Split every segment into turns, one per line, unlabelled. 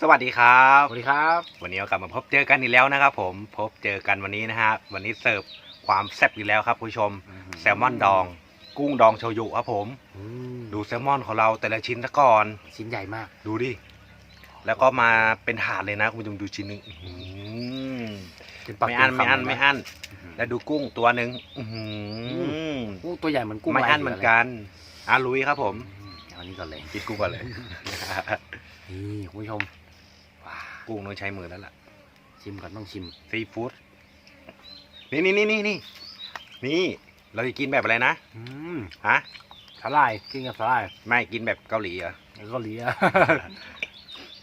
สวัสดีครับ
สวัสดีครับ
วันนี้เรากลับมาพบเจอกันอีกแล้วนะครับผมพบเจอกันวันนี้นะฮะวันนี้เสิร์ฟความแซ่บอีกแล้วครับผู้ชม แซลมอนดอง กุ้งดองโชยุครับผม
อืม
ดูแซลมอนของเราแต่ละชิ้นซะก่อน
ชิ้นใหญ่มาก
ดูดิ แล้วก็มาเป็นถาดเลยนะคุณผู้ชมดูชิ้นหนึงอื้อหือ
เป็นปัก
ไม่อั้น
เป็
ไม่อั้น
คำเลยะ
ไม่อั้น
อื้อหือ
แล้วดูกุ้งตัวหนึ่งอื้อหือ
กุ้งตัวใหญ่เหมือนกุ้ง
ไม่อั้น
ลาย
เหมือนกันอาลุยครับผม
อืมเอาอันนี้ก่อนเลย
กินกุ้งก่อนเลย
นี่คุณผู้ชมว้า
กุ้งต้องใช้มือแล้วล่ะ
ชิมก่อนต้องชิม
ซีฟู้ด นี่นี่นี่นี่นี่ นี่ เราจะกินแบบอะไรนะ
อืม
ฮะ
สาหร่ายกินกับสาหร่าย
ไม่กินแบบเกาหลีเหรอ
แล้วก็เลีย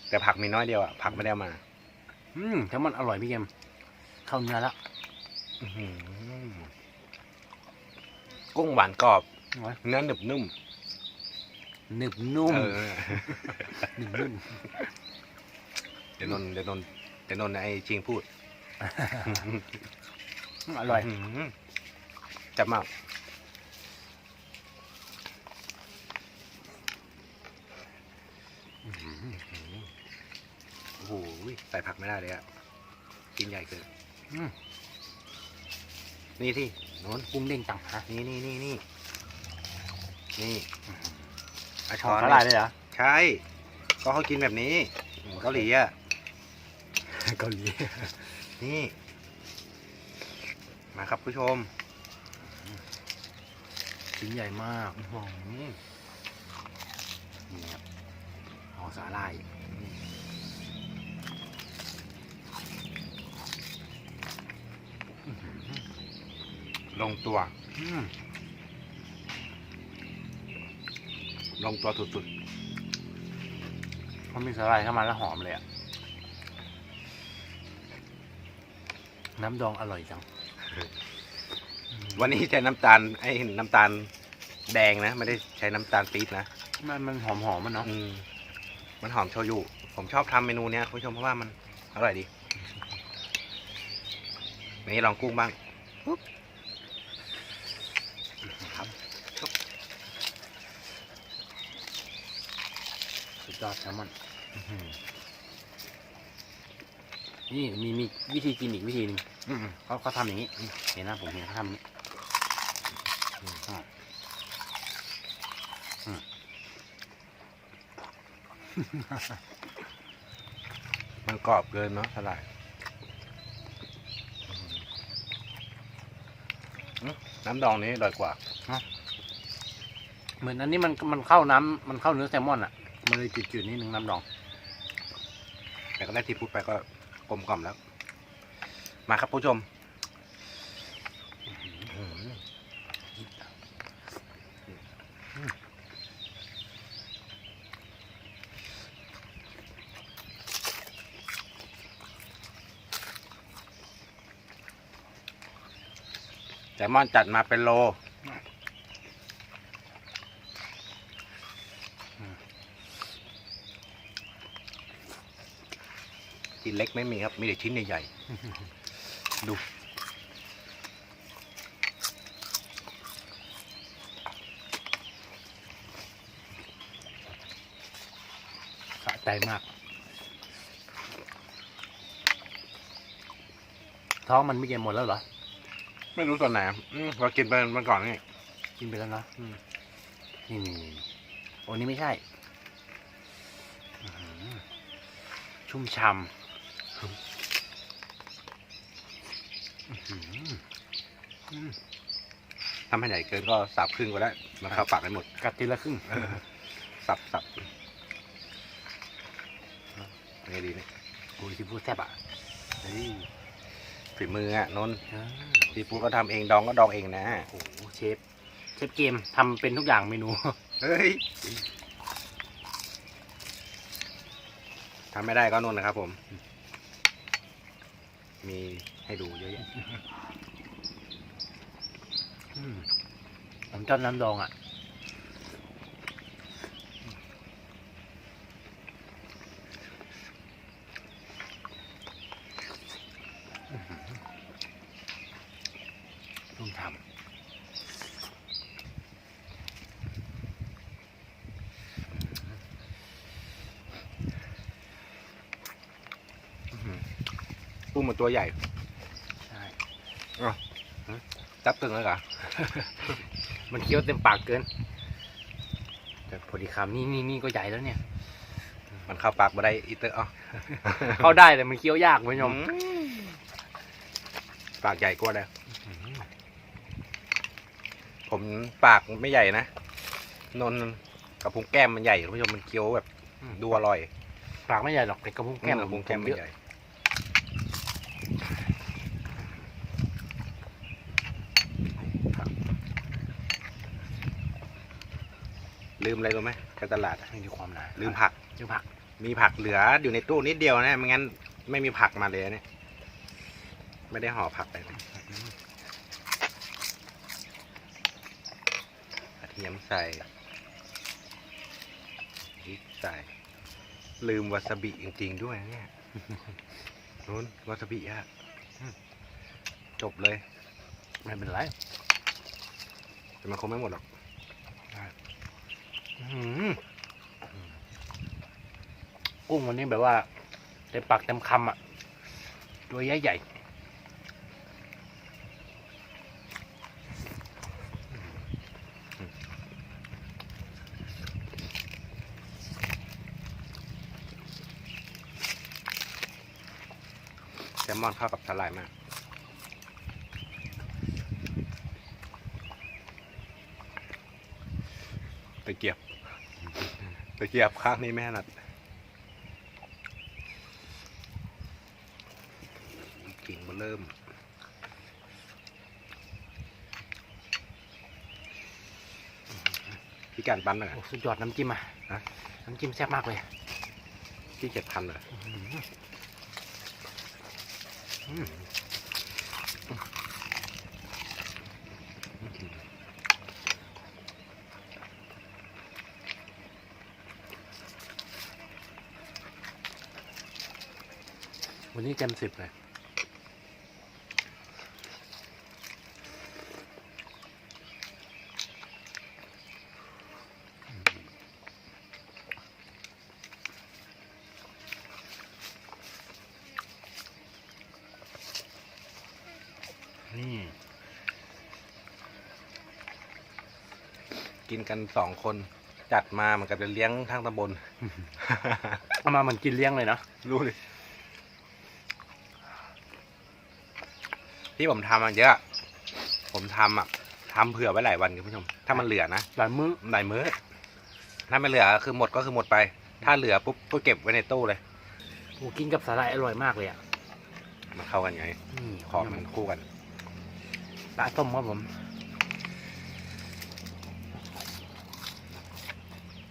แต่ผักมีน้อยเดียวอะ ผักไม่ได้เอามา
อืมแต่มันอร่อยพี่เกมเข้าเนื้อแล้ว
อื้อหือกุ้งหวานกรอบ
โอ้ย
เนื้อหนึบนุ่ม
หนึบนุ่ม
เออ
หนึบนุ่ม
เดี๋ยวนนท์เดี๋ยวนนท์เดี๋ยวนนท์ไอ้ชิงพูด
อร่อย
อื้อหือจับมากโอ้โหใส่ผักไม่ได้เลยอะกินใหญ่เกิน
อืม
นี่ที่นนท์
กุ้งเด้งจังฮะ
นี่นี่นี่นี่นี่อา
ข
ช้
อง
อน
สาหร่ายเลยเหรอ
ใช่ ก็เขากินแบบนี้ เกาหลีอะ
เกาหลี
นี่ มาครับผู้ชม
ชิ้นใหญ่มาก
อื้อหือ
นี่ครับหอสาหร่าย
ลงตัว ลงตัวสุดๆเพ
อมีสาหร่ายเข้ามาแล้วหอมเลยอะ น้ำดองอร่อยจัง
ๆวันนี้ใช้น้ำตาลไอ้น้ำตาลแดงนะ ไม่ได้ใช้น้ำตาลปี๊บนะ
มันมันหอมหอมมันเนาะ
อืมมันหอมโชยุ ผมชอบทำเมนูเนี้ยคุณผู้ชมเพราะว่ามันอร่อยดีนี่ลองกุ้งบ้างปุ๊บครับ
สุดยอดแซลมอน นี่มีมีวิธีกินอีกวิธีหนึ่ง
อืม
เขาเขาทำอย่างนี้อืมเห็นนะผมเห็นเขาทำอย่างนี้อืมอ่าอืม
มันกรอบเกินเนาะสลายอืมน้ำดองนี้อร่อยกว่า
เหมือนอันนี้มันมันเข้าน้ำมันเข้าเนื้อแซลมอนอะ มันเลยจืดๆนิดนึงน้ำดอง
แต่ก็ได้ที่พูดไปก็ กลมกล่อมแล้ว มาครับผู้ชมแซลมอนจัดมาเป็นโล ชิ้นเล็กไม่มีครับ มีแต่ชิ้นใหญ่ๆ ดู
สะใจมาก ท้องมันไม่เย็นหมดแล้วเหรอ
ไม่รู้ส่วนไหนอะอืมเรากินไปเมื่อก่อนนี่
กินไปแล้วเนาะอืมนี่นี่นี่โอ้นี่ไม่ใช่อื้อหือชุ่มช่ำอื้อหือ อืม
ทำให้ใหญ่เกินก็สับครึ่งก็ได้มันเข้าปากได้หมด
กัดทีละครึ่ง
สับสับนี่ดีนี่
โอ้ยที่พูดแซ่บอะเฮ้ย
ฝีมืออะนนท์
อ่า
ที่พูดก็ทำเองดองก็ดองเองนะ
โอ้โหเชฟเชฟเกมทำเป็นทุกอย่างเมนู
เฮ้ยทำไม่ได้ก็นนนะครับผม มีให้ดูเยอะแยะ
อืม ผมชอบน้ำดองอะชุ่มฉ่ำ
กุ้งมันตัวใหญ่
ใช่
จับตึงแล้วกะ
มันเคี้ยวเต็มปากเกิน แต่พอดีคำนี่นี่นี่ก็ใหญ่แล้วเนี่ย
มันเข้าปากมาได้อีเตอร์อ๋อ
เข้าได้แต่มันเคี้ยวยากคุณผู้ชม
ปากใหญ่กว่าเลยผมปากไม่ใหญ่นะนนกับพุงแก้มมันใหญ่คุณผู้ชมมันเคี้ยวแบบดูอร่อย
ปากไม่ใหญ่หรอกแต่กระพุ้งแก้ม
กับพุงแก้ม
ผ
มัน
เยอะ
ใหญ่ ลืมอะไรรู้ไหมการตลาดอะ
ไม่มีความหนา
ลืมผัก
ลืมผัก
มีผักเหลืออยู่ในตู้นิดเดียวนะไม่งั้นไม่มีผักมาเลยเนี่ยไม่ได้ห่อผักเลยนะกระเทียมใส่พริกใส่ ลืมวาซาบิจริงๆด้วยนะเนี่ย นู้นวาซาบิอะอืมจบเลย
ไม่เป็นไร
แต่มันคงไม่หมดหรอก
อื้อหือ กุ้งวันนี้แบบว่าเต็มปากเต็มคำอะ ตัวใหญ่ใหญ่
แซลมอนเข้ากับสาหร่ายมาก ตะ เกียบตะเกียบข้างนี้ไม่ถนัดกิ่งมาเริ่ม พี่การปั้นหน่อย
โอ้สุดยอดน้ำจิ้มอะ
ฮะ
น้ำจิ้มแซ่บมากเลย
พี่เจ็ดพันเลย
วันนี้เต็มสิบเลยนี่
กินกันสองคนจัดมามันก็จะเลี้ยงทั้งตำบล
เอามาเหมือนกินเลี้ยงเลยเนาะ
รู้เลย ที่ผมทำมันเยอะ ผมทำอะทำเผื่อไว้หลายวันคุณผู้ชม ถ้ามันเหลือนะ
หลายมื้อ
หลายมื้อ ถ้าไม่เหลือคือหมดก็คือหมดไป ถ้าเหลือปุ๊บก็เก็บไว้ในตู้เลย
โอ้กินกับสาหร่ายอร่อยมากเลยอะ
มันเข้ากันไง
นี่
ของมันคู่กัน
ปลาต้มครับผม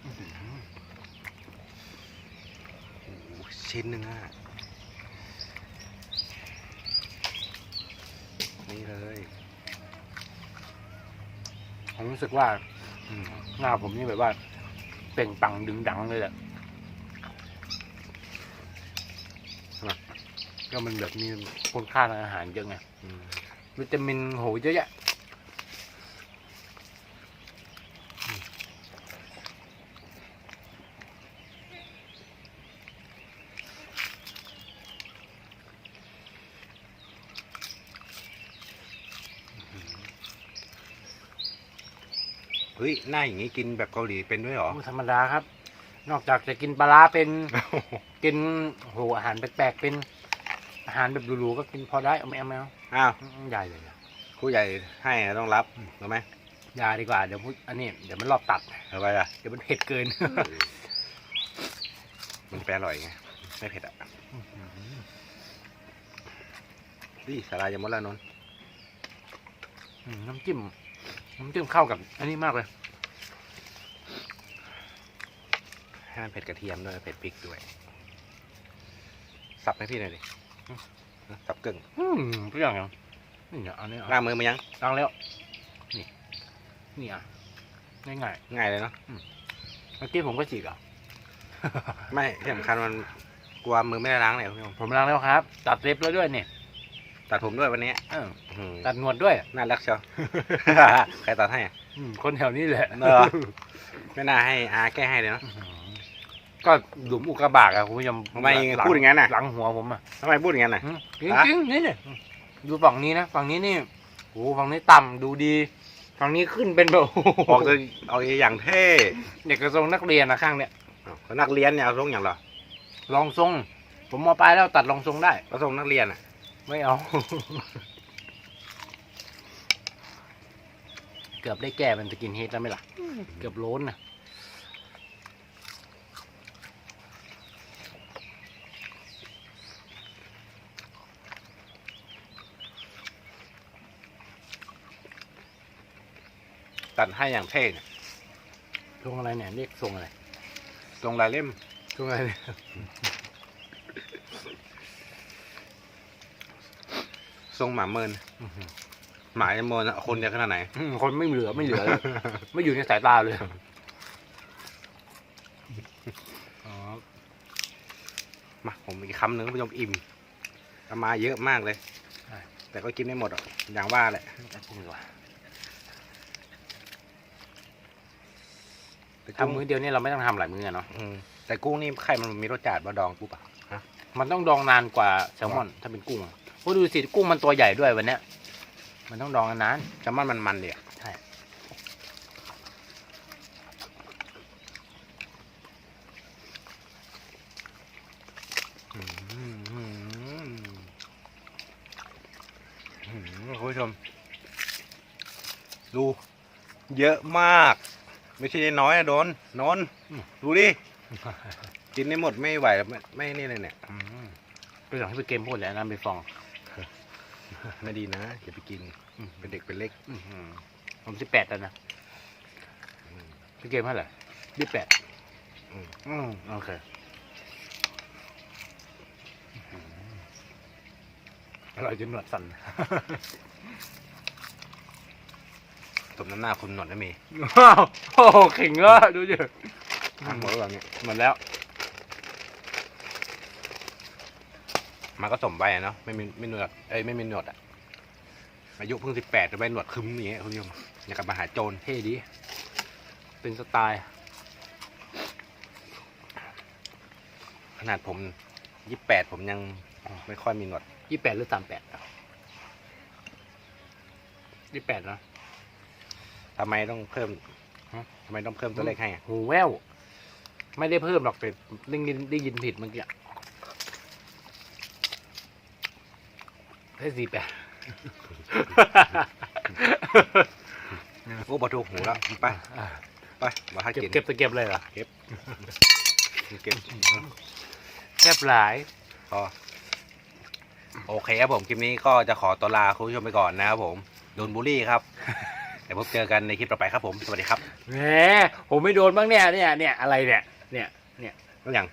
โอ้โหชิ้นหนึ่งอะ นี้เลย
ผมรู้สึกว่าหน้าผมนี่แบบว่าเป่งปังดึงดังเลยแหละก็มันแบบมีคุณค่าทางอาหารเยอะไงวิตามินโหเยอะแยะ
ฮ้ยหน้าอย่างนี้กินแบบเกาหลีเป็นด้วยเหรอ
โอ้ธรรมดาครับ นอกจากจะกินปลาร้าเป็น กินโหอาหารแปลกๆเป็น อาหารแบบหรูๆก็กินพอได้เอาไม่เอาไม่เอา
อ้าว
อืมอย่าอย่าอย่า
ผู้ใหญ่ให้ต้องรับรู้ไหม
อย่าดีกว่าเดี๋ยวพูดอันนี้เดี๋ยวมันรอบตัด
เอาไปอะ
เดี๋ยวมันเผ็ดเกิน
มันแปลอร่อยไงไม่เผ็ดอะนี่สาลายยังหมดแล้วนนท์
อืมน้ำจิ้ม น้ำจิ้มเข้ากับอันนี้มากเลย
ให้มันเผ็ดกระเทียมด้วยเผ็ดพริกด้วย สับให้พี่หน่อยดิสับกึ่ง
อืมเปรี้ยวยังนี่เนี่ยเอาเนี่ย
ล้างมือมายัง
ล้างแล้ว นี่ นี่อะง่าย
ง่ายเลยเนาะ
ๆเมื่อกี้ผมก็ฉีกอะ
ไม่ที่สำคัญมันกลัวมือไม่ได้ล้างเลยคุณผู้ชม
ผมล้างแล้วครับ ตัดเล็บแล้วด้วยเนี่ย
ตัดผมด้วยวันนี้
เออ
อื้อหือ
ตัดหนวดด้วย
น่ารักเชียว ใครตัดให้อะ
อืมคนแถวนี้แหละ
เออไม่น่าให้อาแก้ให้เลยเนาะ
อื้อหือก็หลุมอุกกาบาตอะคุณผู้ชม
ทำไม
หลั
พูดอย่างนั้นน่ะ
หลังหัวผมอะ
ทำไมพูดอย่างนั้นน่ะ
อืมจริง
ฮะ
จริงนี่เนี่ยดูฝั่งนี้นะฝั่งนี้นี่โอ้ฝั่งนี้ต่ำดูดี ฝั่งนี้ขึ้นเป็นแบบ
บอกเลยเอาอย่างเท่
เด็กกระทรวงนักเรียนนะข้างเนี่ย
อ้าวเขานักเรียนเนี่ยเอาทรงอย่างเหรอ
รองทรง ผมมาปลายแล้วตัดรองทรงได้
เขาทรงนักเรียนอะ
ไม่เอา เกือบได้แก้เป็นสกินเฮดแล้วไหมล่ะ เกือบโล้นนะ
ตัดให้อย่างเท่เนี่ย
ทรงอะไรเนี่ยเรียกทรงอะไร
ทรงลายเล่ม
ทรงอะไรเนี่ย
ทรงหมาเมิน
อื้อหือ
หมาจะเมินอะคนจะขนาดไหน
อืมคนไม่เหลือไม่เหลือเลย ไม่อยู่ในสายตาเลยอ๋อ
มาผมอีกคำหนึ่งท่านผู้ชมอิ่มเอามาเยอะมากเลย แต่ก็กินไม่หมดหรอกอย่างว่าแหละ
จริงว่ะ
แต่กุ้ง
ทำมื้อเดียวนี่เราไม่ต้องทำหลายมื้ออะเนาะ
อืมแต่กุ้งนี่ไข่มันมีรสจัดบะดองปุ๊บอะฮะ
มันต้องดองนานกว่าแซลมอน ถ้าเป็นกุ้งอะ โอ้ดูสิกุ้งมันตัวใหญ่ด้วยวันเนี้ย มันต้องดองนาน
แซลมอนมันมันเดีย
ใช่
คุณผู้ชม ดู เยอะมาก ไม่ใช่น้อยนะโดนนนดูดิ กินได้หมดไม่ไหว ไม่ไม่นี่เลยเนี่ย
อืมไปหลังให้ไปเกมพูดแล้วนั่นไปฟอง
ไม่ดีนะอย่าไปกิน
อืม
เป็นเด็กเป็นเล็ก
อื้อหือผมสิบแปดแล้วนะพี่เกมเท่าไหร่ยี่สิบแปด
อืม
อืมโอเคอร่อยจนหนวดสั่น
สมน้ำหน้าคุณหนวดนะเมย์
ว้าวโอ้โหเข่งเลยดูดิ
ทั้งหมดแบบนี้
หมดแล้ว
มันก็สมไปอะเนาะไม่มีไม่หนวดเอ้ยไม่มีหนวดอะอายุเพิ่งสิบแปดจะไปหนวดคึมอย่างเงี้ยคุณผู้ชมอย่างกับมหาโจร
เท่ดี เป็นสไตล์
ขนาดผมยี่แปดผมยังไม่ค่อยมีหนวด
ยี่แปดหรือสามแปดยี่แปดนะ
ทำไมต้องเพิ่ม
ฮะ
ทำไมต้องเพิ่มตัวเลขให้อะ
หูแวว ไม่ได้เพิ่มหรอกแต่ได้ยินได้ยินผิดเมื่อกี้ ให้สี่แปด
โอ้บอถูกหูแล้วไปไปมาให้
เก็บ
กิน
เก็บตะเก็บเลยเหรอ
เก็บ
แคบหลาย
พอโอเคครับผมคลิปนี้ก็จะขอตัวลาคุณผู้ชมไปก่อนนะครับผมโดนบูลลี่ครับเดี๋ยวพบเจอกันในคลิปต่อไปครับผมสวัสดีครับ
แหมผมไม่โดนบ้างเนี่ยเนี่ยเนี่ยอะไรเนี่ยเนี่ยเนี่ย
ต้องอย่าง